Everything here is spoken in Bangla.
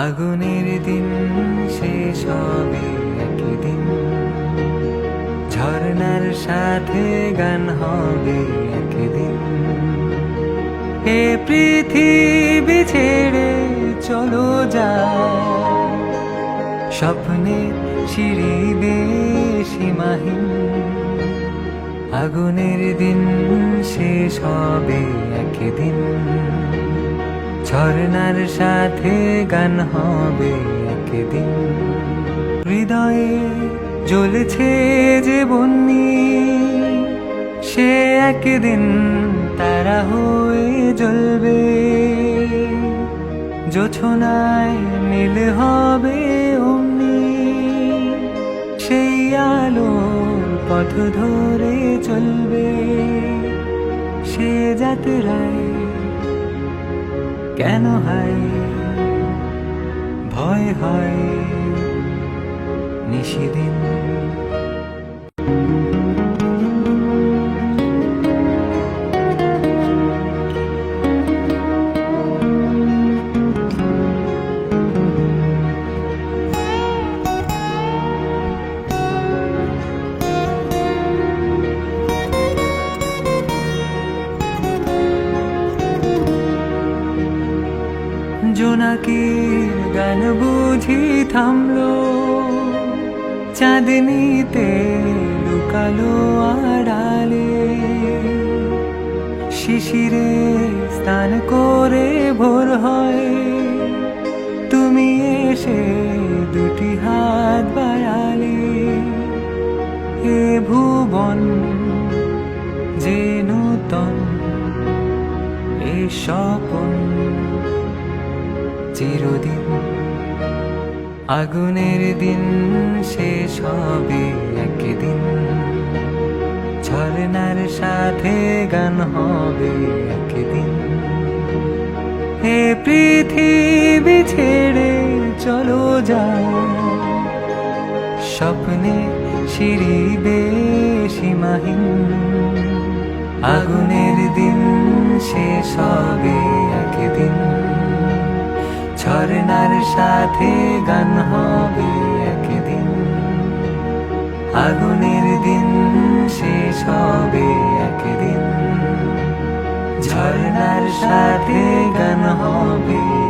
আগুনের দিন শেষ হবে একদিন ঝর্নার সাথে গান হবে একদিন এ পৃথিবী ছেড়ে চলো যা স্বপ্নের সিঁড়ি সীমাহীন আগুনের দিন শেষ হবে একদিন ঝর্ণার সাথে গান হবে একদিন। হৃদয়ে জ্বলছে যে বন্যি, সে একদিন তারা হয়ে জ্বলবে। জোছনায় নীল হবে অমনি, সেই আলোর পথ ধরে চলবে। সে যাত্রায় কেন হয়? ভয় হয় নিশিদিন। জোনাকির গান বুঝি থামলো। চাঁদনিতে লুকালো আড়ালে। শিশিরে স্নান করে ভোর হয়। তুমি এসে দুটি হাত বাড়ালে। এ ভুবন যে নূতন এ স্বপন। চিরদিন। আগুনের দিন শেষ হবে একদিন। ঝর্ণার সাথে গান হবে একদিন। হে পৃথিবী ছেড়ে চলো যা স্বপ্নে সিঁড়ি সীমাহীন। আগুনের দিন শেষ হবে ঝর্ণার সাথে গান হবে একদিন। আগুনের দিন শেষ হবে একদিন। ঝর্নার সাথে গান হবে